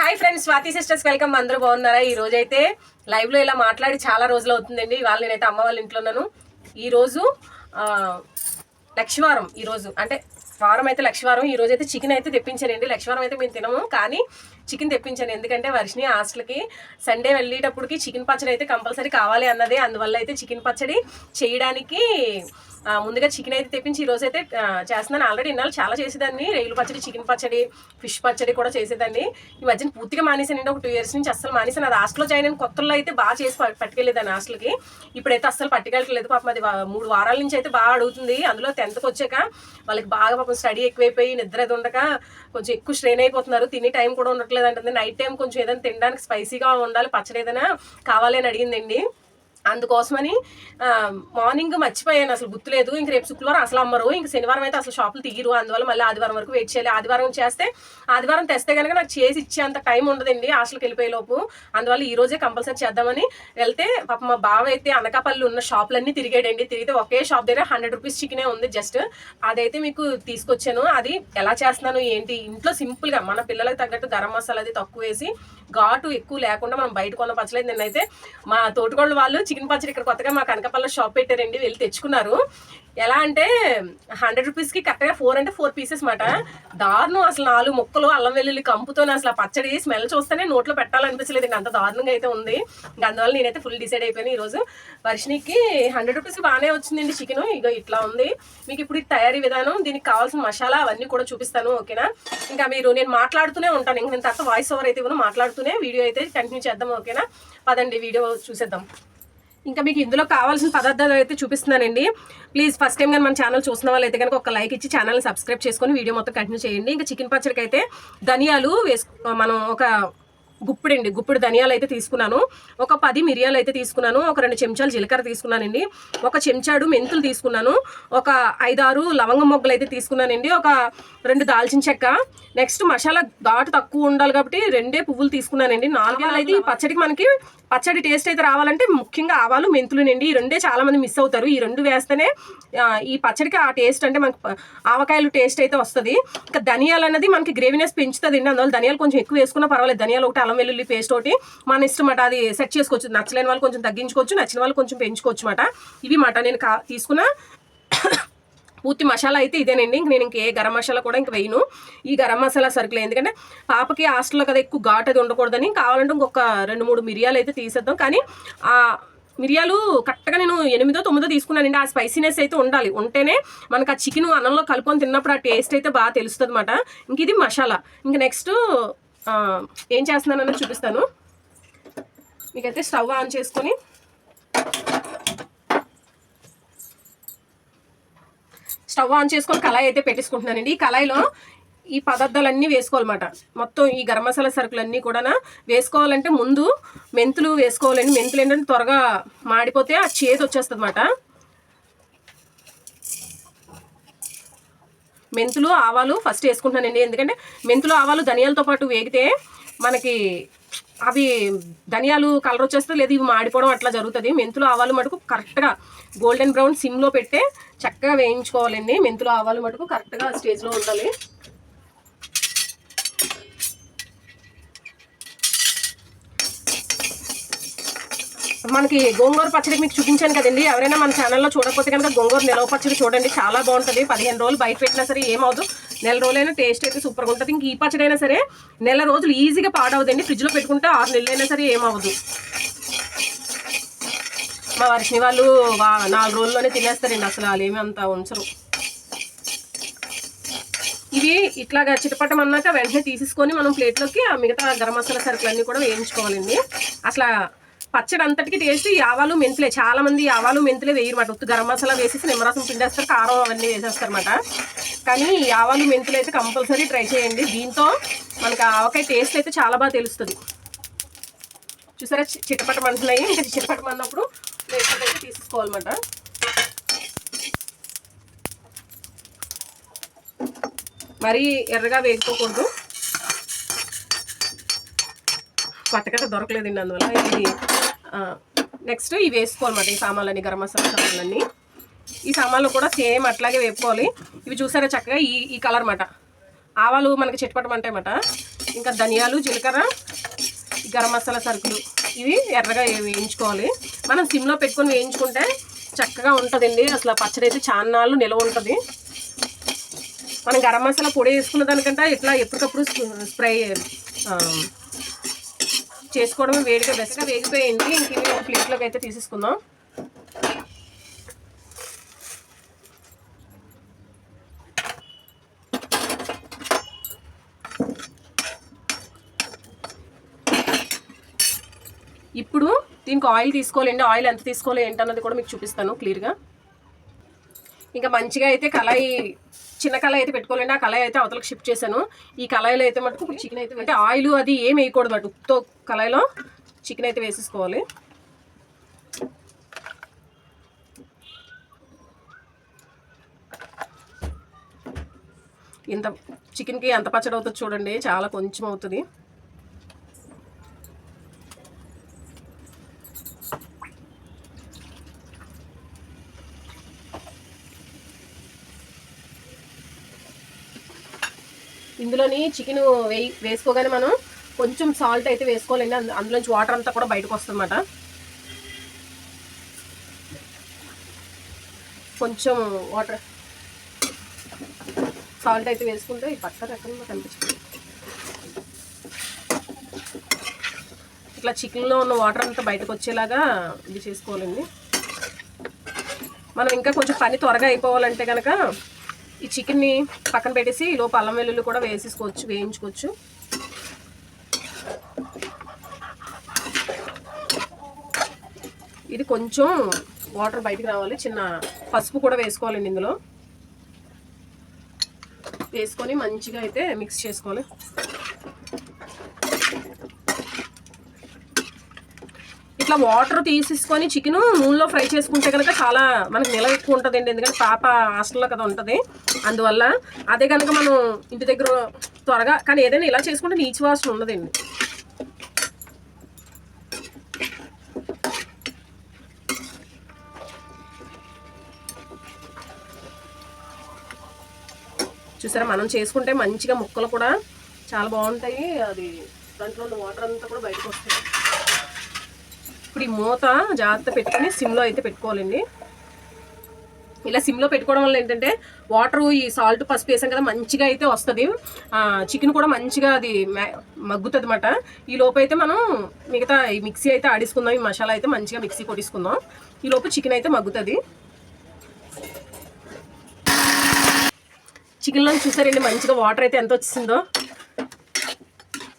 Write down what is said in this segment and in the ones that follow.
Hi friends Swathi sisters welcome అందరూ బాగున్నారా? ఈ రోజు అయితే లైవ్లో ఇలా మాట్లాడి చాలా రోజులు అవుతుందండి. ఇవాళ నేనైతే అమ్మ వాళ్ళ ఇంట్లో ఉన్నాను. ఈ రోజు ఆ, లక్షవారం ఈ రోజు. అంటే వారం అయితే లక్షవారం ఈ రోజు అయితే చికెన్ అయితే తెప్పించానండి. లక్షవారం అయితే మేము తినము. కానీ చికెన్ తెప్పించాను. ఎందుకంటే వర్షిని హాస్టల్కి సండే వెళ్ళేటప్పటికి చికెన్ పచ్చడి అయితే కంపల్సరీ కావాలి అన్నది. అందువల్ల అయితే చికెన్ పచ్చడి చేయడానికి ముందుగా చికెన్ అయితే తెప్పించి ఈ రోజు అయితే చేస్తున్నాను. ఆల్రెడీ ఇన్నాళ్ళు చాలా చేసేదాన్ని. రైలు పచ్చడి చికెన్ పచ్చడి ఫిష్ పచ్చడి కూడా చేసేదాన్ని. ఈ మధ్యన పూర్తిగా మానేసానండి ఒక టూ ఇయర్స్ నుంచి అస్సలు మానేసాను అది హాస్టల్లో జాయిన్ అయిన కొత్తలో అయితే బాగా చేసి ప- పట్టుకెళ్ళేదాన్ని హాస్టల్కి. ఇప్పుడైతే అస్సలు పట్టుకెళ్ళట్లేదు. పాపం అది మూడు వారాల నుంచి అయితే బాగా అడుగుతుంది. అందులో టెన్త్కి వచ్చాక వాళ్ళకి బాగా పాపం స్టడీ ఎక్కువైపోయి నిద్ర అది ఉండక కొంచెం ఎక్కువ స్ట్రెయిన్ అయిపోతున్నారు. తినే టైం కూడా ఉండట్లేదు. అంటుంది నైట్ టైం కొంచెం ఏదైనా తినడానికి స్పైసీగా ఉండాలి పచ్చడి ఏదైనా కావాలి అని అడిగిందండి అందుకోసమని మార్నింగ్ మర్చిపోయాను. అసలు గుర్తులేదు. ఇంక రేపు శుక్రవారం అసలు అమ్మరు. ఇంక శనివారం అయితే అసలు షాపులు తీయరు. అందువల్ల మళ్ళీ ఆదివారం వరకు వెయిట్ చేయాలి. ఆదివారం చేస్తే ఆదివారం తెస్తే కనుక నాకు చేసి ఇచ్చేంత టైం ఉండదండి. హాస్టల్కి వెళ్ళిపోయే లోపు. అందువల్ల ఈ రోజే కంపల్సరీ చేద్దామని వెళ్తే పాప మా బావ అయితే అనకాపల్లి ఉన్న షాపులన్నీ తిరిగాడండి. తిరిగితే ఒకే షాప్ దగ్గర హండ్రెడ్ రూపీస్ చికెనే ఉంది జస్ట్ అదైతే మీకు తీసుకొచ్చాను. అది ఎలా చేస్తున్నాను ఏంటి? ఇంట్లో సింపుల్గా మన పిల్లలకు తగ్గట్టు గరం మసాలా అది తక్కువ వేసి ఘాటు ఎక్కువ లేకుండా మనం బయట కొన్న పచ్చలేదు నిన్నైతే మా తోటికోళ్ళు వాళ్ళు చికెన్ పచ్చడి ఇక్కడ కొత్తగా మా కనకపల్ల షాప్ పెట్టారండి వెళ్ళి తెచ్చుకున్నారు. ఎలా అంటే హండ్రెడ్ రూపీస్కి కరెక్ట్గా ఫోర్ అంటే ఫోర్ పీసెస్ మాట. దారుణం అసలు నాలుగు ముక్కలు అల్లం వెల్లుల్లి కంపుతో అసలు ఆ పచ్చడి స్మెల్ చూస్తేనే నోట్లో పెట్టాలనిపించలేదు. అంత దారుణంగా అయితే ఉంది. ఇంకా అందువల్ల నేనైతే ఫుల్ డిసైడ్ అయిపోయాను ఈరోజు. వర్షినికి హండ్రెడ్ రూపీస్ బాగానే వచ్చిందండి చికెన్. ఇక ఇట్లా ఉంది. మీకు ఇప్పుడు తయారీ విధానం దీనికి కావాల్సిన మసాలా అవన్నీ కూడా చూపిస్తాను ఓకేనా? ఇంకా మీరు నేను మాట్లాడుతూనే ఉంటాను. ఇంక నేను తర్వాత వాయిస్ ఓవర్ అయితే ఇవ్వను. మాట్లాడుతూనే వీడియో అయితే కంటిన్యూ చేద్దాం ఓకేనా? పదండి వీడియో చూసేద్దాం. ఇంకా మీకు ఇందులో కావాల్సిన పదార్థాలు అయితే చూపిస్తున్నానండి. ప్లీజ్ ఫస్ట్ టైం కానీ మన ఛానల్ చూసిన వాళ్ళు అయితే కనుక ఒక లైక్ ఇచ్చి ఛానల్ని సబ్స్క్రైబ్ చేసుకొని వీడియో మొత్తం కంటిన్యూ చేయండి. ఇంకా చికెన్ పచ్చడికి అయితే ధనియాలు వేసు మనం ఒక గుప్పుడండి గుప్పుడు ధనియాలు అయితే తీసుకున్నాను. ఒక పది మిరియాలు అయితే తీసుకున్నాను. ఒక రెండు చెంచాలు జీలకర్ర తీసుకున్నానండి. ఒక చెంచాడు మెంతులు తీసుకున్నాను. ఒక ఐదారు లవంగ మొగ్గలు అయితే తీసుకున్నానండి. ఒక రెండు దాల్చిన చెక్క. నెక్స్ట్ మసాలా ఘాటు తక్కువ ఉండాలి కాబట్టి రెండే పువ్వులు తీసుకున్నానండి. నాలుగు అయితే ఈ పచ్చడికి మనకి పచ్చడి టేస్ట్ అయితే రావాలంటే ముఖ్యంగా ఆవాలు మెంతులు నిండి ఈ రెండే చాలా మంది మిస్ అవుతారు. ఈ రెండు వేస్తేనే ఈ పచ్చడికి ఆ టేస్ట్ అంటే మనకి ఆవకాయలు టేస్ట్ అయితే వస్తుంది. ఇంకా ధనియాలు అన్నది మనకి గ్రేవీనెస్ పెంచుతుంది అండి అందువల్ల ధనియాలు కొంచెం ఎక్కువ వేసుకున్నా పర్వాలేదు. ధనియాలు ఒకటి అల్లం వెల్లుల్లి పేస్ట్ ఒకటి మన ఇష్టం అట అది సెట్ చేసుకోవచ్చు. నచ్చలేని వాళ్ళు కొంచెం తగ్గించుకోవచ్చు నచ్చిన వాళ్ళు కొంచెం పెంచుకోవచ్చు మాట ఇవి మాట నేను కా తీసుకున్న పూర్తి మసాలా అయితే ఇదేనండి. ఇంక నేను ఇంకే గరం మసాలా కూడా ఇంక వేయను. ఈ గరం మసాలా సరుకులు. ఎందుకంటే పాపకి హాస్టల్లో కదా ఎక్కువ ఘాట్ అది ఉండకూడదని. కావాలంటే ఇంకొక రెండు మూడు మిరియాలు అయితే తీసేద్దాం. కానీ ఆ మిరియాలు కరెక్ట్గా నేను ఎనిమిదో తొమ్మిదో తీసుకున్నానండి. ఆ స్పైసీనెస్ అయితే ఉండాలి. ఉంటేనే మనకు ఆ చికెన్ అన్నంలో కలుపుకొని తిన్నప్పుడు ఆ టేస్ట్ అయితే బాగా తెలుస్తుంది అనమాట ఇంక ఇది మసాలా. ఇంక నెక్స్ట్ ఏం చేస్తున్నానని చూపిస్తాను. మీకైతే స్టవ్ ఆన్ చేసుకొని స్టవ్ ఆన్ చేసుకొని కళాయి అయితే పెట్టేసుకుంటున్నానండి. ఈ కళాయిలో ఈ పదార్థాలన్నీ వేసుకోవాలన్నమాట. మొత్తం ఈ గరం మసాలా సరుకులన్నీ కూడా వేసుకోవాలంటే ముందు మెంతులు వేసుకోవాలండి. మెంతులు ఏంటంటే త్వరగా మాడిపోతే ఆ చేతి వచ్చేస్తుంది అనమాట మెంతులు ఆవాలు ఫస్ట్ వేసుకుంటున్నానండి. ఎందుకంటే మెంతులు ఆవాలు ధనియాలతో పాటు వేగితే మనకి అవి ధనియాలు కలర్ వచ్చేస్తే లేదు ఇవి మాడిపోవడం అట్లా జరుగుతుంది. మెంతులు ఆవాలు మటుకు కరెక్ట్గా గోల్డెన్ బ్రౌన్ సిమ్లో పెట్టే చక్కగా వేయించుకోవాలండి. మెంతులు ఆవాలు మటుకు కరెక్ట్గా స్టేజ్లో ఉండాలి. మనకి గోంగూర పచ్చడి మీకు చూపించాను కదండి. ఎవరైనా మన ఛానల్లో చూడకపోతే కనుక గోంగూర నిలవ పచ్చడి చూడండి. చాలా బాగుంటుంది. పదిహేను రోజులు బయట పెట్టినా సరే ఏమవుతుంది నెల రోజులైనా టేస్ట్ అయితే సూపర్గా ఉంటుంది. ఇంక ఈ పచ్చడి అయినా సరే నెల రోజులు ఈజీగా పాడవదండి. ఫ్రిడ్జ్లో పెట్టుకుంటే ఆరు నెలలు అయినా సరే ఏమవ్వదు. మా వర్షిని వాళ్ళు నాలుగు రోజుల్లోనే తినేస్తారండి. అసలు వాళ్ళు ఏమి అంత ఉంచరు. ఇవి ఇట్లాగా చిటపటం అన్నాక వెంటనే తీసేసుకొని మనం ప్లేట్లోకి ఆ మిగతా గరం మసాలా సరుకులన్నీ కూడా వేయించుకోవాలండి. అసలు పచ్చడి అంతటికి టేస్ట్ ఈ ఆవాలు మెంతులే. చాలా మంది ఈ ఆవాలు మెంతులే వేయరమాట ఉత్తు గరం మసాలా వేసేసి నిమ్మరసం పిండేస్తారు కారం అవన్నీ వేసేస్తారు అనమాట కానీ ఈ ఆవాలు మెంతులు అయితే కంపల్సరీ ట్రై చేయండి. దీంతో మనకి ఆవకాయ టేస్ట్ అయితే చాలా బాగా తెలుస్తుంది. చూసారా? చి- మనుషులయ్యి ఇంకా చిట్టపట అన్నప్పుడు ప్లేట్లో అయితే తీసుకోవాలన్నమాట మరీ ఎర్రగా వేగిపోకూడదు పట్టకట్ట దొరకలేదండి అందువల్ల ఇది నెక్స్ట్ ఇవి వేసుకోవాలన్నమాట ఈ సామాన్లన్నీ గరం మసాలా సామాన్లన్నీ. ఈ సామాన్లు కూడా సేమ్ అట్లాగే వేపుకోవాలి. ఇవి చూసారా చక్కగా? ఈ ఈ కలర్ మాట. ఆవాలు మనకి చిట్టపట్టమంటాయన్నమాట ఇంకా ధనియాలు జీలకర్ర గరం మసాలా సరుకులు ఇవి ఎర్రగా వేయించుకోవాలి. మనం సిమ్లో పెట్టుకొని వేయించుకుంటే చక్కగా ఉంటుందండి. అసలు పచ్చడి అయితే చాన్నాళ్ళు నిల్వ ఉంటుంది. మనం గరం మసాలా పొడి వేసుకున్న దానికంటే ఇట్లా ఎప్పటికప్పుడు స్ప్రే చేసుకోవడమే వేడిగా బెస్ట్గా వేగిపోయింది. ఇంక ఇవి ప్లేట్లోకి అయితే తీసేసుకుందాం ఇప్పుడు దీనికి ఆయిల్ తీసుకోలేండి ఆయిల్ ఎంత తీసుకోవాలి ఏంటన్నది కూడా మీకు చూపిస్తాను క్లియర్గా. ఇంకా మంచిగా అయితే కళాయి చిన్న కళాయి అయితే పెట్టుకోలేండి ఆ కళాయి అయితే అవతలకు షిఫ్ట్ చేశాను. ఈ కళాయిలో అయితే మటుకు చికెన్ అయితే అంటే ఆయిల్ అది ఏం వేయకూడదు అటు ఉప్పుతో కళాయిలో చికెన్ అయితే వేసేసుకోవాలి. ఇంత చికెన్కి ఎంత పచ్చడి అవుతుంది చూడండి చాలా కొంచెం అవుతుంది. ఇందులోని చికెన్ వేయి వేసుకోగానే మనం కొంచెం సాల్ట్ అయితే వేసుకోవాలండి. అందు- అందులోంచి వాటర్ అంతా కూడా బయటకు వస్తుందన్నమాట. కొంచెం వాటర్ సాల్ట్ అయితే వేసుకుంటే ఈ పక్క రకంగా కనిపిస్తుంది ఇట్లా చికెన్లో ఉన్న వాటర్ అంతా బయటకు వచ్చేలాగా ఇది చేసుకోవాలండి. మనం ఇంకా కొంచెం పని త్వరగా అయిపోవాలంటే కనుక ఈ చికెన్ని పక్కన పెట్టేసి ఈ లోపు అల్లం వెల్లుల్లి కూడా వేసేసుకోవచ్చు వేయించుకోవచ్చు. ఇది కొంచెం వాటర్ బయటికి రావాలి చిన్న పసుపు కూడా వేసుకోవాలండి ఇందులో. వేసుకొని మంచిగా అయితే మిక్స్ చేసుకోవాలి. ఇట్లా వాటర్ తీసేసుకొని చికెన్ నూనెలో ఫ్రై చేసుకుంటే కనుక చాలా మనకి నిలవ ఎక్కువ ఉంటుందండి. ఎందుకంటే పాప హాస్టల్లో కదా ఉంటుంది. అందువల్ల అదే కనుక మనం ఇంటి దగ్గర త్వరగా కానీ ఏదైనా ఇలా చేసుకుంటే నీచు వాసన ఉండదండి. చూసారా మనం చేసుకుంటే మంచిగా ముక్కలు కూడా చాలా బాగుంటాయి. అది దాంట్లో ఉన్న వాటర్ అంతా కూడా బయటకు వస్తాయి. ఇప్పుడు ఈ మూత జాగ్రత్త పెట్టుకొని సిమ్లో అయితే పెట్టుకోవాలండి. ఇలా సిమ్లో పెట్టుకోవడం వల్ల ఏంటంటే వాటర్ ఈ సాల్ట్ పసుపు వేసాం కదా మంచిగా అయితే వస్తుంది. చికెన్ కూడా మంచిగా అది మగ్గుతుంది అనమాట ఈ లోపు అయితే మనం మిగతా ఈ మిక్సీ అయితే ఆడేసుకుందాం. ఈ మసాలా అయితే మంచిగా మిక్సీ కొట్టించుకుందాం ఈ లోపు చికెన్ అయితే మగ్గుతుంది. చికెన్లో చూసారండి మంచిగా వాటర్ అయితే ఎంత వచ్చిందో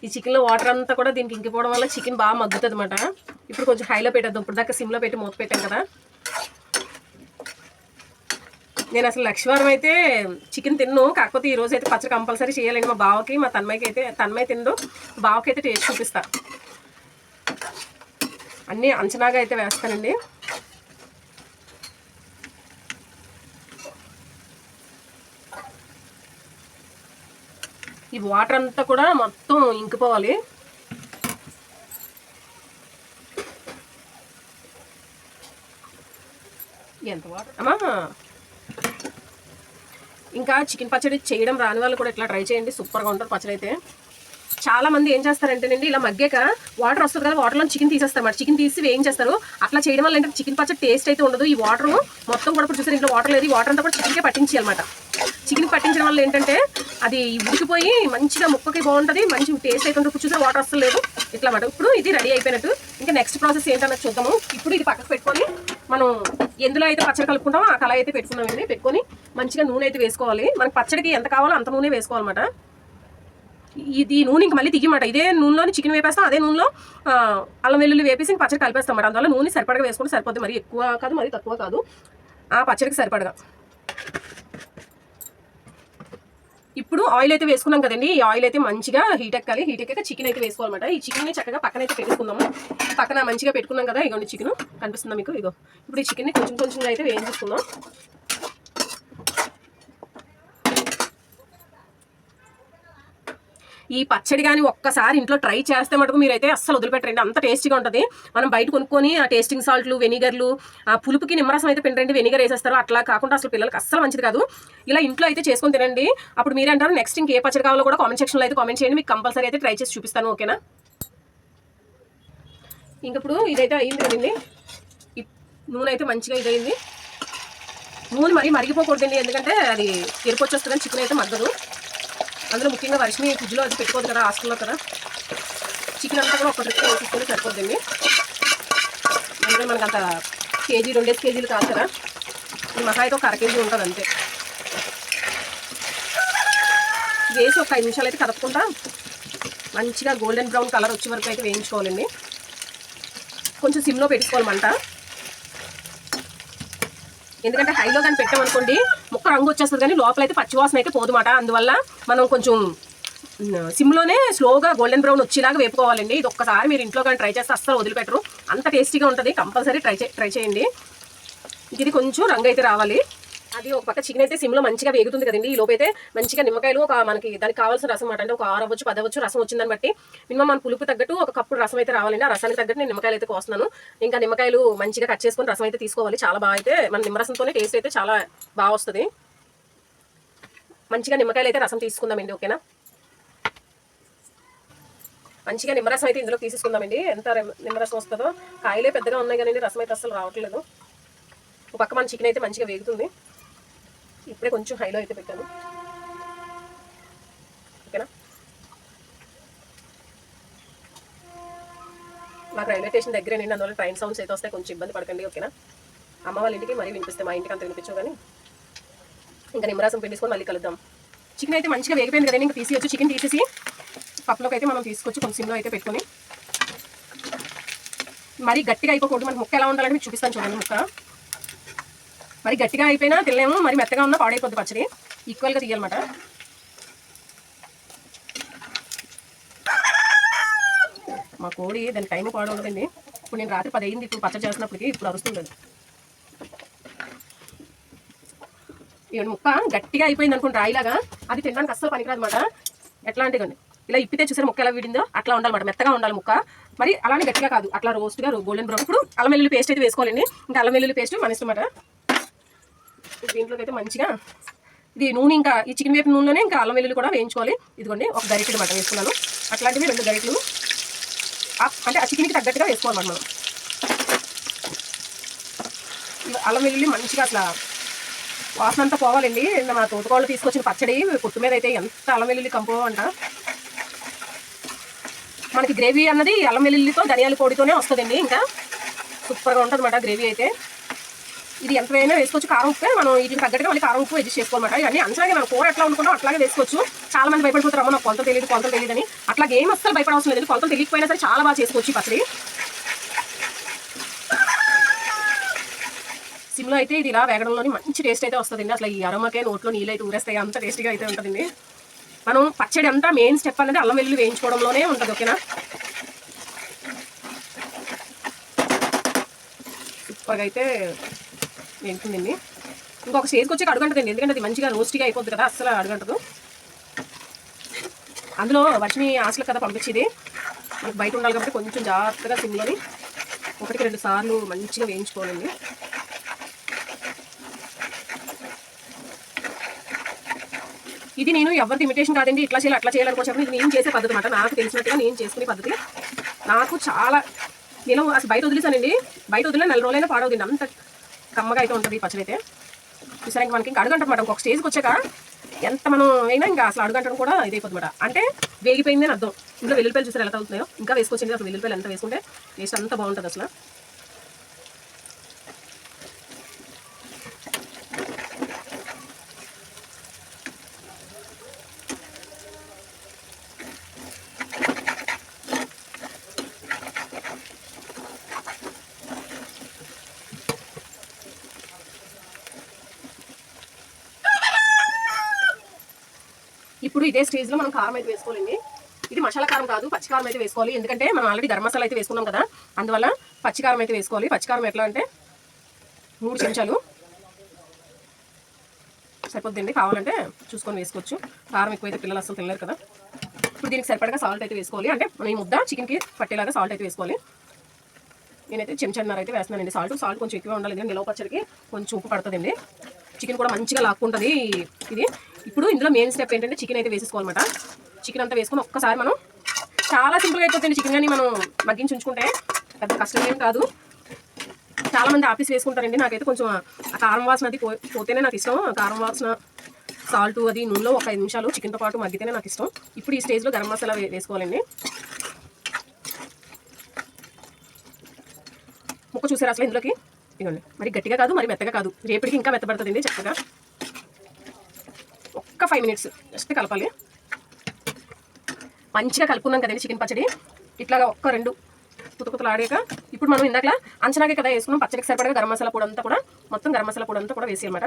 ఈ చికెన్లో వాటర్ అంతా కూడా దీనికి ఇంకిపోవడం వల్ల చికెన్ బాగా మగ్గుతుంది అనమాట ఇప్పుడు కొంచెం హైలో పెట్టేద్దాం. ఇప్పుడు దాకా సిమ్లో పెట్టి మూత పెట్టాం కదా. నేను అసలు లక్ష్మీవారం అయితే చికెన్ తిన్ను. కాకపోతే ఈ రోజు అయితే పచ్చడి కంపల్సరీ చేయాలండి. మా బావకి మా తన్మయ్యకి అయితే తన్మయ్య తిండు బావకి అయితే టేస్ట్ చూపిస్తా. అన్నీ అంచనాగా అయితే వేస్తానండి. ఈ వాటర్ అంతా కూడా మొత్తం ఇంకిపోవాలి. ఎంత వాటర్? అమ్మా. ఇంకా చికెన్ పచ్చడి చేయడం రాని వాళ్ళు కూడా ఇట్లా ట్రై చేయండి. సూపర్గా ఉంటుంది పచ్చడి అయితే. చాలా మంది ఏం చేస్తారంటేనండి ఇలా మగ్గాక వాటర్ వస్తుంది కదా వాటర్లో చికెన్ తీసేస్తారు మరి. చికెన్ తీసి వేయించేస్తారు. అట్లా చేయడం వల్ల ఏంటంటే చికెన్ పచ్చడి టేస్ట్ అయితే ఉండదు. ఈ వాటర్ మొత్తం కూడా ఇప్పుడు చూసారు ఇంట్లో వాటర్ లేదు. వాటర్ అంతా కూడా చికెన్కే పట్టించాలన్నమాట చికెన్ పట్టించడం వల్ల ఏంటంటే అది ఉడికిపోయి మంచిగా ముక్కకి బాగుంటుంది. మంచి టేస్ట్ అయితే ఉంటుంది ఇప్పుడు చూసారు వాటర్ వస్తలేదు ఇట్లా మాట ఇప్పుడు ఇది రెడీ అయిపోయినట్టు. ఇంకా నెక్స్ట్ ప్రాసెస్ ఏంటన్నది చూద్దాము. ఇప్పుడు ఇది పక్కకు పెట్టుకొని మనం ఎందులో అయితే పచ్చడి కలుపుకుంటామో ఆ కళ అయితే పెట్టుకున్నామండి పెట్టుకొని మంచిగా నూనె అయితే వేసుకోవాలి. మనకి పచ్చడికి ఎంత కావాలో అంత నూనె వేసుకోవాలన్నమాట. ఇది నూనె ఇంక మళ్ళీ దిగిమాట ఇదే నూనెలోని చికెన్ వేపేస్తాం. అదే నూనెలో అల్లం వెల్లుల్లి వేపేసి పచ్చడి కలిపేస్తాం మాట అందువల్ల నూనె సరిపడగా వేసుకుంటే సరిపోద్ది. మరి ఎక్కువ కాదు మరి తక్కువ కాదు. ఆ పచ్చడికి సరిపడగా. ఇప్పుడు ఆయిల్ అయితే వేసుకున్నాం కదండి. ఈ ఆయిల్ అయితే మంచిగా హీట్ ఎక్కాలి. హీట్ ఎక్కాక చికెన్ అయితే వేసుకోవాలన్నమాట. ఈ చికెన్ని చక్కగా పక్కన అయితే పెట్టుకుందాము పక్కన మంచిగా పెట్టుకున్నాం కదా ఇగోండి చికెన్ కనిపిస్తుందా మీకు? ఇగో. ఇప్పుడు ఈ చికెన్ని కొంచెం కొంచెం అయితే వేయించుకుందాం ఈ పచ్చడి కానీ ఒక్కసారి ఇంట్లో ట్రై చేస్తే మటుకు మీరైతే అస్సలు వదిలిపెట్టండి అంత టేస్టీగా ఉంటుంది. మనం బయట కొనుక్కొని ఆ టేస్టింగ్ సాల్ట్లు వెనిగర్లు ఆ పులుపుకి నిమ్మరసం అయితే పిండండి వెనిగర్ వేసేస్తారు. అట్లా కాకుండా అసలు పిల్లలకి అస్సలు మంచిది కాదు. ఇలా ఇంట్లో అయితే చేసుకొని తినండి. అప్పుడు మీరు అంటారు నెక్స్ట్ ఇంకే పచ్చడి కావాలో కూడా కామెంట్ సెక్షన్లో అయితే కామెంట్ చేయండి. మీకు కంపల్సరీ అయితే ట్రై చేసి చూపిస్తాను. ఓకేనా? ఇంకప్పుడు ఇదైతే అయింది కదండి. నూనె అయితే మంచిగా ఇదైంది నూనె మరీ మరిగిపోకూడదండి. ఎందుకంటే అది ఎరుపు వచ్చేస్తుందని చికెన్ అయితే మద్దదు అందులో ముఖ్యంగా వర్షిని ఫ్రిడ్జ్లో అది పెట్టుకోదు కదా హాస్టల్లో కదా. చికెన్ అంతా కూడా ఒక ట్రిప్ వేసుకుంటే సరిపోద్దండి అందులో మనకు అంత కేజీ రెండేసి కేజీలు కాదు కదా. ఈ మసాలా అయితే ఒక అర కేజీ ఉంటుంది అంతే. వేసి ఒక ఐదు నిమిషాలు అయితే కదపకుండా మంచిగా గోల్డెన్ బ్రౌన్ కలర్ వచ్చే వరకు అయితే వేయించుకోవాలండి కొంచెం సిమ్లో పెట్టుకోవాలన్నమాట ఎందుకంటే హైలో కానీ పెట్టామనుకోండి ముక్క రంగు వచ్చేస్తుంది కానీ లోపల అయితే పచ్చివాసన అయితే పోదుమాట. అందువల్ల మనం కొంచెం సిమ్లోనే స్లోగా గోల్డెన్ బ్రౌన్ వచ్చేలాగా వేపుకోవాలండి. ఇది ఒక్కసారి మీరు ఇంట్లో కానీ ట్రై చేస్తే అస్సలు వదిలిపెట్టరు. అంత టేస్టీగా ఉంటుంది. కంపల్సరీ ట్రై ట్రై చేయండి. ఇది కొంచెం రంగు అయితే రావాలి. అది ఒక పక్క చికెన్ అయితే సిమ్లో మంచిగా వేగుతుంది కదండి. ఈ లోపైతే మంచిగా నిమ్మకాయలు ఒక మనకి దానికి కావాల్సిన రసం అంటే ఒక ఆరు అవ్వచ్చు పది అవ్వచ్చు రసం వచ్చిందని బట్టి మినిమం మన పులుపు తగ్గట్టు ఒక కప్పుడు రసం అయితే రావాలండి. ఆ రసానికి తగ్గట్టు నేను నిమ్మకాయలు అయితే కోస్తున్నాను. ఇంకా నిమ్మకాయలు మంచిగా కట్ చేసుకొని రసం అయితే తీసుకోవాలి. చాలా బాగా అయితే మన నిమ్మరసంతోనే టేస్ట్ అయితే చాలా బాగా వస్తుంది. మంచిగా నిమ్మకాయలు అయితే రసం తీసుకుందామండి ఓకేనా? మంచిగా నిమ్మరసం అయితే ఇందులో తీసేసుకుందామండి. ఎంత నిమ్మరసం వస్తుందో. కాయలే పెద్దగా ఉన్నాయి కానీ రసం అయితే అసలు రావట్లేదు. ఒక పక్క మన చికెన్ అయితే మంచిగా వేగుతుంది. ఇప్పుడే కొంచెం హైలో అయితే పెట్టాను. ఓకేనా? మాకు రైల్వే స్టేషన్ దగ్గరే నేను అందువల్ల ట్రైన్ సౌండ్స్ అయితే వస్తాయి. కొంచెం ఇబ్బంది పడకండి ఓకేనా? అమ్మ వాళ్ళ ఇంటికి మరీ వినిపిస్తే మా ఇంటికి అంత వినిపించవు కానీ. ఇంకా నిమ్మరాసం పిండేసుకొని మళ్ళీ కలుద్దాం. చికెన్ అయితే మంచిగా వేగిపోయింది కదండి. ఇంకా తీసేయచ్చు చికెన్ తీసేసి పప్పులోకి అయితే మనం తీసుకొచ్చి కొంచెం సిమ్లో అయితే పెట్టుకొని. మరీ గట్టిగా అయిపోకూడదు. మనకి ముక్క ఎలా ఉండాలని మీకు చూపిస్తాను చూడండి ముక్క. మరి గట్టిగా అయిపోయినా తినలేము మరి మెత్తగా ఉన్నా పాడైపోద్ది పచ్చడి. ఈక్వల్గా తీయాలన్నమాట. మా కోడి దాని టైం పాడు ఉండదండి ఇప్పుడు నేను రాత్రి పది అయింది ఇప్పుడు పచ్చడి చేసినప్పటికీ ఇప్పుడు అరుస్తుండదు ఇవన్నీ ముక్క గట్టిగా అయిపోయింది అనుకోండి రాయిలాగా అది తినడానికి అస్సలు పనికిరాదు అనమాట ఎట్లాంటిదండి? ఇలా ఇప్పితే చూసారు ముక్క ఎలా వీడిందో అట్లా ఉండాలన్నమాట మెత్తగా ఉండాలి ముక్క. మరి అలానే గట్టిగా కాదు అట్లా రోస్ట్గా గోల్డెన్ బ్రౌన్ ఇప్పుడు అల్లం వెల్లుల్లి పేస్ట్ అయితే వేసుకోవాలండి. ఇంకా అల్లం వెల్లుల్లి పేస్ట్ మన ఇష్టం దీంట్లోకి అయితే మంచిగా ఇది నూనె ఇంకా ఈ చికెన్ వేపు నూనెలోనే ఇంకా అల్లం వెల్లుల్లి కూడా వేయించుకోవాలి. ఇదిగోండి ఒక గరిటెడు మటన్ వేసుకున్నాను. అట్లాంటివి రెండు గరిటెలు. అంటే ఆ చికెన్కి తగ్గట్టుగా వేసుకోవాలి మనం. అల్లం వెల్లుల్లి మంచిగా అట్లా వాసన అంతా పోవాలండి. నిన్న మా తోటకోళ్ళు తీసుకొచ్చిన పచ్చడి పుట్టు మీద అయితే ఎంత అల్లం వెల్లుల్లి కంపో అంట. మనకి గ్రేవీ అన్నది అల్లం వెల్లుల్లితో ధనియాల పొడితోనే వస్తుందండి. ఇంకా సూపర్గా ఉంటుంది అన్నమాట గ్రేవీ అయితే. ఇది ఎంత వేసుకోవచ్చు. కారం ఉప్పు మనం వీటికి తగ్గట్టుగా మళ్ళీ కారం ఉప్పు అడ్జస్ట్ చేసుకోమాట ఇవన్నీ అంచనాగా మనం కూర ఎట్లా అనుకుంటాం అట్లాగే వేసుకోవచ్చు. చాలా మంది భయపడిపోతారు అమ్మ నాకు కొలత తెలియదు కొలత తెలియదు అని. అట్లా ఏం అస్సలు భయపడవలసిన లేదు. కొలత తెలియకపోయినా సరే చాలా బాగా చేసుకోవచ్చు పచ్చడి. సిమ్లో అయితే ఇది ఇలా వేగడంలోని మంచి టేస్ట్ అయితే వస్తుందండి. అసలు ఈ అరమకే నోట్లో నీళ్ళు అయితే ఊరేస్తాయి. అంత టేస్టీగా అయితే ఉంటుందండి. మనం పచ్చడి అంతా మెయిన్ స్టెప్ అనేది అల్లం వెల్లుల్లి వేయించుకోవడంలోనే ఉంటుంది ఓకేనా? సూపర్గా అయితే వేగుతుందండి ఇంకొక స్టేజ్కి వచ్చాక అడుగంటదండి. ఎందుకంటే అది మంచిగా రోస్టీగా అయిపోద్ది కదా అస్సలు అడుగంటదు. అందులో వర్షిని ఆశలు కదా పంపించేది. మనకు బయట ఉండాలి కాబట్టి కొంచెం జాగ్రత్తగా సిమ్లోని ఒకటికి రెండు సార్లు మంచిగా వేయించుకోవాలండి. ఇది నేను ఎవరిది ఇమిటేషన్ కాదండి. ఇట్లా చేయాలి అట్లా చేయాలనుకోవచ్చు ఇది నేను చేసే పద్ధతి అనమాట నాకు తెలిసినట్టుగా నేను చేసుకునే పద్ధతి. నాకు చాలా నేను అసలు బయట వదిలేసానండి బయట వదిలే నెల రోజులైనా పాడవుతుంది అంత కమ్మగా అయితే ఉంటుంది ఈ పచ్చడి అయితే చూసారా ఇంకా మనకి ఇంకా అడుగంటమాట ఒక స్టేజ్కి వచ్చాక ఎంత మనం అయినా ఇంకా అసలు అడుగంటడం కూడా ఇది అయిపోతుంది అంటే వేగిపోయింది అని అర్థం. ఇంకా వెల్లుల్లిపాయలు చూసారు ఎలా తగ్గుతున్నాయో ఇంకా వేసుకొచ్చింది అసలు వెల్లుల్లిపాయలు ఎంత వేసుకుంటే టేస్ట్ అంత బాగుంటుంది అసలు ఇప్పుడు ఇదే స్టేజ్లో మనం కారం అయితే వేసుకోవాలండి. ఇది మసాలా కారం కాదు పచ్చి కారం అయితే వేసుకోవాలి. ఎందుకంటే మనం ఆల్రెడీ గరం మసాలా అయితే వేసుకున్నాం కదా అందువల్ల పచ్చికారం అయితే వేసుకోవాలి. పచ్చికారం ఎట్లా అంటే మూడు చెంచాలు సరిపోద్దండి. కావాలంటే చూసుకొని వేసుకోవచ్చు. కారం ఎక్కువైతే పిల్లలు అసలు తినలేరు కదా. ఇప్పుడు దీనికి సరిపడగా సాల్ట్ అయితే వేసుకోవాలి. అంటే ఈ ముద్ద చికెన్కి పట్టేలాగా సాల్ట్ అయితే వేసుకోవాలి. నేనైతే చెంచన్నర అయితే వేస్తున్నానండి. సాల్ట్ సాల్ట్ కొంచెం ఎక్కువ ఉండాలి. నిలవ పచ్చడికి కొంచెం ఉప్పు పడుతుందండి. చికెన్ కూడా మంచిగా లాక్కుంటుంది. ఇది ఇప్పుడు ఇందులో మెయిన్ స్టెప్ ఏంటంటే చికెన్ అయితే వేసేసుకోవాలన్నమాట. చికెన్ అంతా వేసుకొని ఒక్కసారి మనం చాలా సింపుల్గా అయిపోతుంది చికెన్ కానీ మనం మగ్గించి ఉంచుకుంటే. పెద్ద కష్టం ఏం కాదు. చాలా మంది ఆఫీస్ వేసుకుంటారండి. నాకైతే కొంచెం ఆ కారం వాసన అది పోతేనే నాకు ఇష్టం. కారం వాసన సాల్ట్ అది నూనెలో ఒక ఐదు నిమిషాలు చికెన్తో పాటు మగ్గితేనే నాకు ఇష్టం. ఇప్పుడు ఈ స్టేజ్లో గరం మసాలా వేసుకోవాలండి. ముక్క చూసారు అసలు ఇందులోకి? ఇదండి మరి గట్టిగా కాదు మరి మెత్తగా కాదు. రేపటికి ఇంకా మెత్తబడుతుందండి చక్కగా. ఒక్క ఫైవ్ మినిట్స్ జస్ట్ కలపాలి. మంచిగా కలుపుకున్నాం కదండి చికెన్ పచ్చడి. ఇట్లాగా ఒక్క రెండు కుతుకుతులు ఆడాక ఇప్పుడు మనం ఇందాక అంచనాకే కదా వేసుకున్నాం. పచ్చడికి సరిపడగా గరం మసాలా పొడి అంతా కూడా మొత్తం గరం మసాలా పొడి అంతా కూడా వేసేయమాట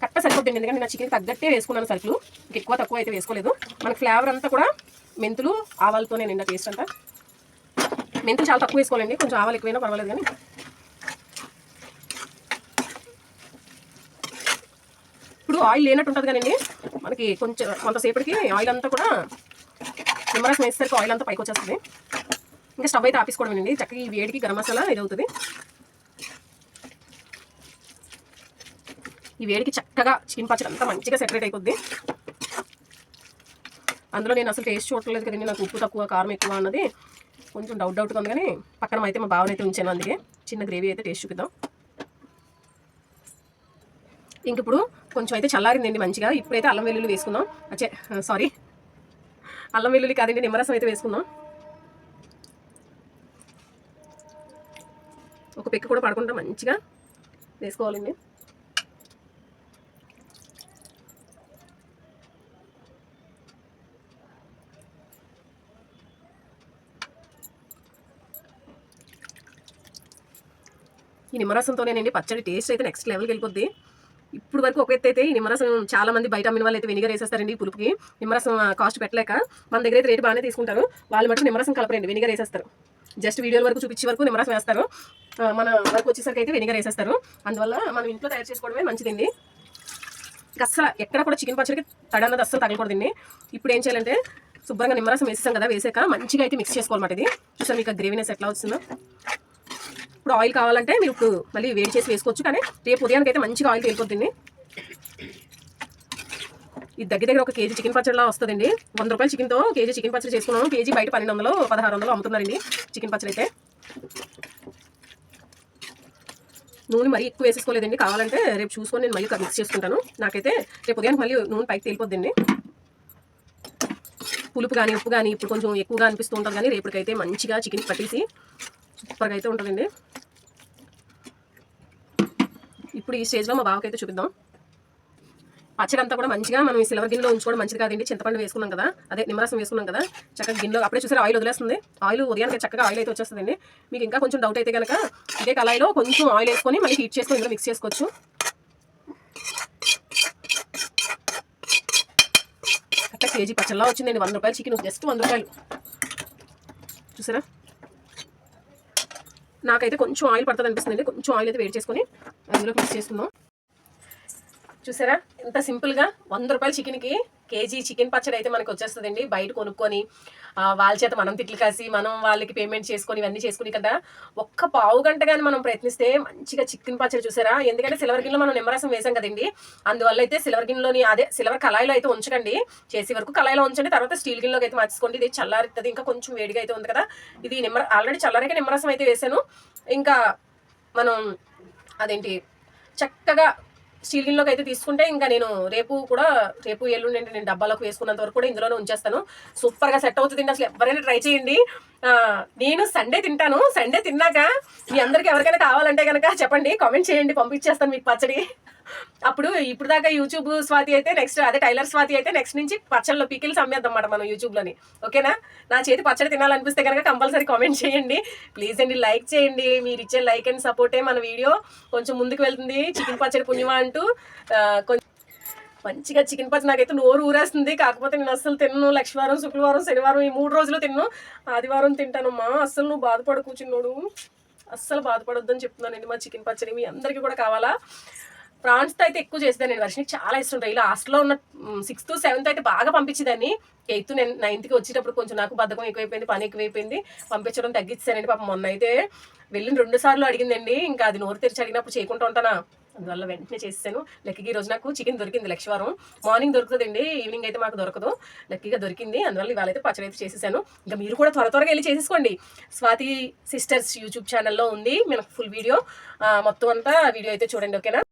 కరెక్ట్గా సరిపోతుంది ఎందుకంటే నా చికెన్ తగ్గట్టే వేసుకున్నాను సరుకులు. ఇంక ఎక్కువ తక్కువ అయితే వేసుకోలేదు. మనకు ఫ్లేవర్ అంతా కూడా మెంతులు ఆవాలతోనే నిన్న టేస్ట్ అంతా. మెంతులు చాలా తక్కువ వేసుకోవాలండి. కొంచెం ఆవాలు ఎక్కువైనా పర్వాలేదు కానీ ఆయిల్ లేనట్టు ఉంటుంది కదండి. మనకి కొంచెం కొంతసేపటికి ఆయిల్ అంతా కూడా నిమ్మరసం వేసేసరికి ఆయిల్ అంతా పైకి వచ్చేస్తుంది. ఇంకా స్టవ్ అయితే ఆపేసుకోవడం అండి చక్కగా ఈ వేడికి గరం మసాలా ఇది అవుతుంది ఈ వేడికి చక్కగా చికెన్ పచ్చడి అంతా మంచిగా సెపరేట్ అయిపోద్ది. అందులో నేను అసలు టేస్ట్ చూడలేదు కదండి. నాకు ఉప్పు తక్కువ కారం ఎక్కువ అన్నది కొంచెం డౌట్ డౌట్గా ఉంది కానీ పక్కన అయితే మా బావనైతే అయితే ఉంచాను అందుకే చిన్న గ్రేవీ అయితే టేస్ట్ చూపిద్దాం. ఇంక ఇప్పుడు కొంచెం అయితే చల్లారిందండి మంచిగా. ఇప్పుడైతే అల్లం వెల్లుల్లి వేసుకుందాం. అచ్చే సారీ అల్లం వెల్లుల్లి కాదండి నిమ్మరసం అయితే వేసుకుందాం. ఒక పెక్కు కూడా పడకుండా మంచిగా వేసుకోవాలండి. ఈ నిమ్మరసంతోనేనండి పచ్చడి టేస్ట్ అయితే నెక్స్ట్ లెవెల్కి వెళ్ళిపోద్ది. ఇప్పుడు వరకు ఒక ఎత్తు అయితే నిమ్మరసం చాలా మంది బయట అమ్మిన వాళ్ళు అయితే వెనిగర్ వేసేస్తారండి పులుపుకి. నిమ్మరసం కాస్ట్ పెట్టలేక మన దగ్గర అయితే రేటు బాగానే తీసుకుంటారు. వాళ్ళు మటుకు నిమ్మరసం కలపరండి వెనిగర్ వేసేస్తారు. జస్ట్ వీడియోల వరకు చూపించే వరకు నిమ్మరసం వేస్తారు. మన వరకు వచ్చేసరికి అయితే వెనిగర్ వేసేస్తారు. అందువల్ల మనం ఇంట్లో తయారు చేసుకోవడమే మంచిదండి. అసలు ఎక్కడ కూడా చికెన్ పచ్చడికి తడన్నది అస్సలు తగలకూడదండి ఇప్పుడు ఏం చేయాలంటే శుభ్రంగా నిమ్మరసం వేసేసాం కదా వేసాక మంచిగా అయితే మిక్స్ చేసుకోవాలన్నమాట ఇది. చూసాం మీకు గ్రేవీనెస్ ఎట్లా వస్తుందో? ఇప్పుడు ఆయిల్ కావాలంటే మీరు ఇప్పుడు మళ్ళీ వేడి చేసి వేసుకోవచ్చు కానీ రేపు ఉదయానికైతే మంచిగా ఆయిల్ తేలిపోతుంది ఇది దగ్గర దగ్గర ఒక కేజీ చికెన్ పచ్చడిలా వస్తుందండి. వంద రూపాయలు చికెన్తో కేజీ చికెన్ పచ్చడి చేసుకున్నాను కేజీ బయట పన్నెండు వందలు పదహారు వందలు అమ్ముతున్నారండి చికెన్ పచ్చడి అయితే. నూనె మరీ ఎక్కువ వేసేసుకోలేదండి. కావాలంటే రేపు చూసుకొని నేను మళ్ళీ మిక్స్ చేసుకుంటాను. నాకైతే రేపు ఉదయానికి మళ్ళీ నూనె పైకి తేలిపోద్దండి. పులుపు కానీ ఉప్పు కానీ ఇప్పుడు కొంచెం ఎక్కువగా అనిపిస్తూ ఉంటుంది కానీ రేపటికైతే మంచిగా చికెన్ పట్టేసి సూపర్గా అయితే ఉంటుందండి. ఇప్పుడు ఈ స్టేజ్లో మా బావకైతే చూపిద్దాం. పచ్చడి అంతా కూడా మంచిగా మనం ఈ సిల్వర్ గిన్నెలో ఉంచుకోవడం మంచిది కాదండి. చింతపండు వేసుకున్నాం కదా అదే నిమ్మరసం వేసుకున్నాం కదా చక్కగా గిన్నెలో అప్పుడే చూసారు ఆయిల్ వదిలేస్తుంది. ఆయిల్ ఉదయానికి చక్కగా ఆయిల్ అయితే వచ్చేస్తుందండి. మీకు ఇంకా కొంచెం డౌట్ అయితే కనుక ఇదే కళాయిలో కొంచెం ఆయిల్ వేసుకొని మళ్ళీ హీట్ చేసుకొని ఇందులో మిక్స్ చేసుకోవచ్చు. కరెక్ట్ కేజీ పచ్చళ్ళ వచ్చిందండి. వంద రూపాయలు చికెన్ జస్ట్ వంద రూపాయలు. చూసారా? నాకైతే కొంచెం ఆయిల్ పడుతుంది అనిపిస్తుంది కొంచెం ఆయిల్ అయితే వేడి చేసుకొని అందులో మిక్స్ చేసుకుందాం. చూసారా? ఎంత సింపుల్గా వంద రూపాయల చికెన్కి కేజీ చికెన్ పచ్చడి అయితే మనకు వచ్చేస్తుందండి. బయట కొనుక్కొని వాళ్ళ చేత మనం తిట్లు కాసి మనం వాళ్ళకి పేమెంట్ చేసుకొని ఇవన్నీ చేసుకుని కదా ఒక్క పావు గంట కానీ మనం ప్రయత్నిస్తే మంచిగా చికెన్ పచ్చడి చూసారా? ఎందుకంటే సిల్వర్ గిన్నెలో మనం నిమ్మరసం వేసాం కదండి. అందువల్ల అయితే సిల్వర్ గిన్నెలోని అదే సిల్వర్ కళాయిలో అయితే ఉంచకండి. చేసే వరకు కళాయిలో ఉంచండి. తర్వాత స్టీల్ గిన్నెలోకి అయితే మార్చుకోండి. ఇది చల్లారుతుంది. ఇంకా కొంచెం వేడిగా అయితే ఉంది కదా. ఇది నిమ్మ ఆల్రెడీ చల్లారక నిమ్మరసం అయితే వేసాను. ఇంకా మనం అదేంటి చక్కగా స్టీల్ గిన్నెలోకి అయితే తీసుకుంటే ఇంకా నేను రేపు కూడా రేపు ఎల్లుండి అంటే నేను డబ్బాలోకి వేసుకున్నంత వరకు కూడా ఇందులోనే ఉంచేస్తాను. సూపర్గా సెట్ అవుతుంది అసలు ఎవరైనా ట్రై చేయండి. నేను సండే తింటాను. సండే తిన్నాక మీ అందరికి ఎవరికైనా కావాలంటే కనుక చెప్పండి. కామెంట్ చేయండి. పంపించేస్తాను మీకు పచ్చడి. అప్పుడు ఇప్పుడు దాకా యూట్యూబ్ స్వాతి అయితే నెక్స్ట్ అదే టైలర్ స్వాతి అయితే నెక్స్ట్ నుంచి పచ్చళ్ళలో పికిల్స్ అమ్మేద్దాం అన్నమాట మనం యూట్యూబ్లోని ఓకేనా? నా చేతి పచ్చడి తినాలనిపిస్తే కనుక కంపల్సరీ కామెంట్ చేయండి. ప్లీజ్ అండి లైక్ చేయండి. మీరు ఇచ్చే లైక్ అండ్ సపోర్టే మన వీడియో. కొంచెం ముందుకు వెళ్తుంది. చికెన్ పచ్చడి పుణ్యమా అంటూ కొంచెం మంచిగా చికెన్ పచ్చడి నాకైతే నోరు ఊరేస్తుంది. కాకపోతే నేను అస్సలు తిన్ను. లక్ష్మీవారం శుక్రవారం శనివారం ఈ మూడు రోజులు తిన్ను. ఆదివారం తింటానమ్మా. అస్సలు నువ్వు బాధపడకు చిన్నోడు. అస్సలు బాధపడొద్దని చెప్తున్నానండి మా చికెన్ పచ్చడి మీ అందరికీ కూడా కావాలా? ప్రాన్స్తో అయితే ఎక్కువ చేసేదాన్ని నేను. వర్షనికి చాలా ఇష్టం ఉంటాయి లాస్ట్లో ఉన్న సిక్స్త్ సెవెంత్ అయితే బాగా పంపించేదాన్ని. ఎయిత్ నేను నైన్త్కి వచ్చేటప్పుడు కొంచెం నాకు బద్ధకం ఎక్కువైపోయింది పని ఎక్కువైపోయింది. పంపించడం తగ్గించానండి పాపం మొన్న అయితే వెళ్ళిన రెండు సార్లు అడిగిందండి. ఇంకా అది నోరు తెరిచి అడిగినప్పుడు చేయకుండా ఉంటానా? అందువల్ల వెంటనే చేసేసాను. లక్కీకి ఈ రోజు నాకు చికెన్ దొరికింది లక్షవారం. మార్నింగ్ దొరుకుతుందండి ఈవినింగ్ అయితే మాకు దొరకదు. లక్కీగా దొరికింది అందువల్ల ఇవాళ అయితే పచ్చడి అయితే చేసేసాను. ఇంకా మీరు కూడా త్వర త్వరగా వెళ్ళి చేసేసుకోండి. స్వాతి సిస్టర్స్ యూట్యూబ్ ఛానల్లో ఉంది మనకు ఫుల్ వీడియో. మొత్తం అంతా వీడియో అయితే చూడండి ఓకేనా?